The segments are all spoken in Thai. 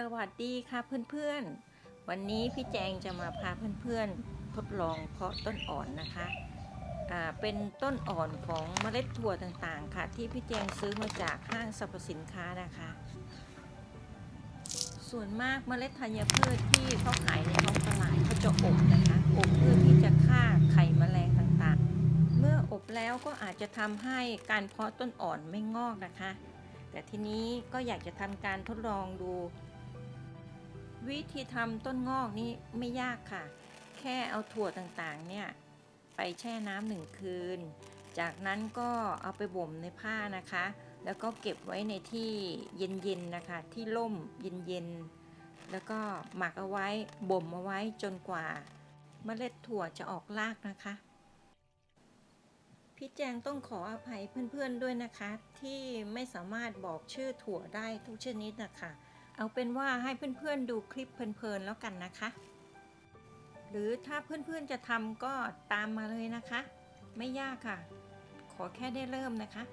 สวัสดีค่ะเพื่อนๆ วันนี้พี่แจงจะมาพาเพื่อนๆ ทดลองเพาะต้นอ่อนนะคะอ่าเป็นต้นอ่อนของเมล็ดถั่วต่างๆ ค่ะ ที่พี่แจงซื้อมาจากห้างสรรพสินค้านะคะ ส่วนมากเมล็ดธัญพืชที่เขาขายในท้องตลาดเขาจะอบนะคะอบเพื่อที่จะฆ่าไข่แมลงต่างๆ เมื่ออบแล้วก็อาจจะทำให้การเพาะต้นอ่อนไม่งอกนะคะแต่ทีนี้ก็อยากจะทำการทดลองดู วิธีทำต้นงอกนี้ไม่ยากค่ะ แค่เอาถั่วต่างๆเนี่ยไปแช่น้ำหนึ่งคืน จากนั้นก็เอาไปบ่มในผ้านะคะ แล้วก็เก็บไว้ในที่เย็นๆนะคะ ที่ร่มเย็นๆ แล้วก็หมักเอาไว้บ่มเอาไว้จนกว่า เมล็ดถั่วจะออกรากนะคะ พี่แจงต้องขออภัยเพื่อนๆด้วยนะคะ ที่ไม่สามารถบอกชื่อถั่วได้ทุกชนิดนะคะ เอาเป็นว่าให้เพื่อนๆดูคลิปเพลินๆแล้วกันนะคะ หรือถ้าเพื่อนๆจะทำก็ตามมาเลยนะคะ ไม่ยากค่ะ ขอแค่ได้เริ่มนะคะ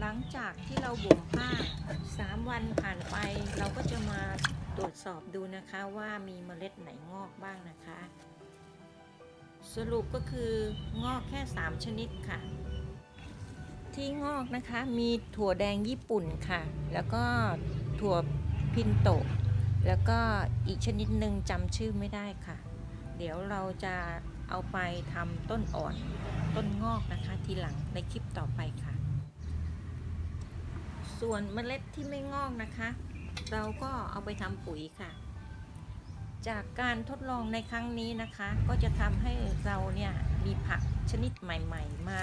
หลังจากที่เราบ่มผ้า 3 วันผ่านไปเราก็จะมาตรวจสอบดูนะคะว่ามีเมล็ดไหนงอกบ้างนะคะ สรุปก็คืองอกแค่ 3 ชนิดค่ะ ที่งอกนะคะมีถั่วแดงญี่ปุ่นค่ะ แล้วก็ถั่วพินโตแล้วก็อีกชนิดหนึ่งจำชื่อไม่ได้ค่ะ เดี๋ยวเราจะเอาไปทำต้นอ่อนต้นงอกนะคะ ทีหลังในคลิปต่อไปค่ะ ส่วนเมล็ดที่ไม่งอกนะคะ เราก็เอาไปทำปุ๋ยค่ะ จากการทดลองในครั้งนี้นะคะ ก็จะทำให้เราเนี่ยมีผักชนิดใหม่ ๆ มา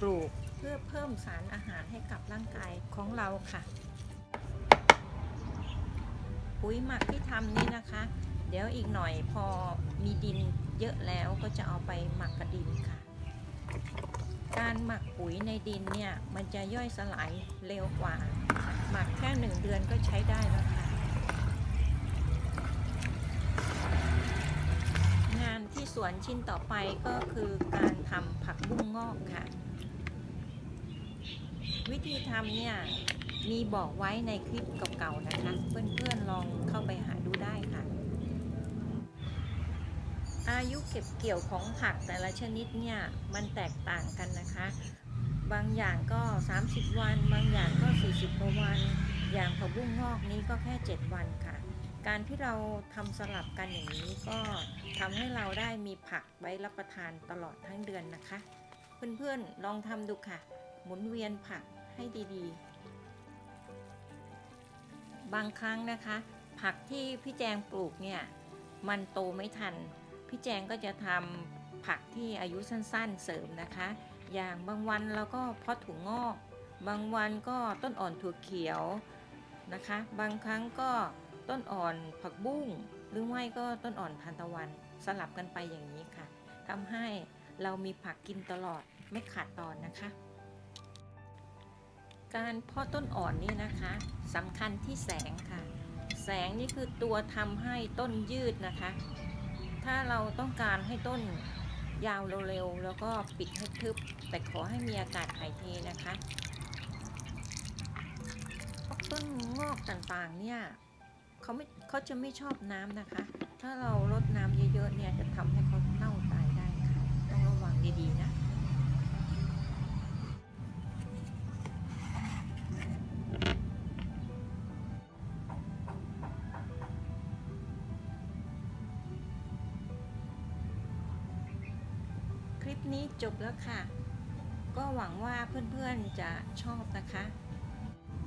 ปลูกเพื่อเพิ่มสารอาหารให้กับร่างกายของเราค่ะ ปุ๋ยหมักที่ทำนี่นะคะ เดี๋ยวอีกหน่อยพอมีดินเยอะแล้วก็จะเอาไปหมักกับดินค่ะ การหมักปุ๋ยในดินเนี่ยมันจะย่อยสลายเร็วกว่า หมักแค่หนึ่งเดือนก็ใช้ได้แล้วค่ะ งานที่ สวนชิ้นต่อไปก็คือการทำผักบุ้งงอกค่ะ วิธีทำเนี่ยมีบอกไว้ในคลิปเก่าๆนะคะ เพื่อนๆลองเข้าไปหาดูได้ค่ะ อายุเก็บเกี่ยวของผักแต่ละชนิดเนี่ยมันแตกต่างกันนะคะ บางอย่างก็ 30 วัน บางอย่างก็ 40กว่าวัน อย่างผักบุ้งงอกนี้ก็แค่ 7 วันค่ะ การที่เราทำสลับกันอย่างนี้ก็ทำให้เราได้มีผักไว้รับประทานตลอดทั้งเดือนนะคะ เพื่อนๆลองทำดูค่ะ หมุนเวียนผักให้ดีๆ บางครั้งนะคะ ผักที่พี่แจงปลูกเนี่ยมันโตไม่ทัน พี่แจงก็จะทำผักที่อายุสั้นๆเสริมนะคะ อย่างบางวันเราก็เพาะถั่วงอก บางวันก็ต้นอ่อนถั่วเขียวนะคะ บางครั้งก็ ต้นอ่อนผักบุ้ง หรือไม่ก็ต้นอ่อนทานตะวัน สลับกันไปอย่างนี้ค่ะทำให้เรามีผักกินตลอดไม่ขาดตอนนะคะ การเพาะต้นอ่อนนี่นะคะสำคัญที่แสงค่ะ แสงนี่คือตัวทำให้ต้นยืดนะคะ ถ้าเราต้องการให้ต้นยาวเร็วๆแล้วก็ปิดให้ทึบ แต่ขอให้มีอากาศถ่ายเทนะคะ ต้นงอกต่างๆเนี่ย เขาไม่เขาจะไม่ชอบน้ำนะคะ ถ้าเราลดน้ำเยอะๆเนี่ยจะทำให้เขาเน่าตายได้ค่ะ ต้องระวังดีๆนะคลิปนี้จบแล้วค่ะ ก็หวังว่าเพื่อนๆจะชอบนะคะ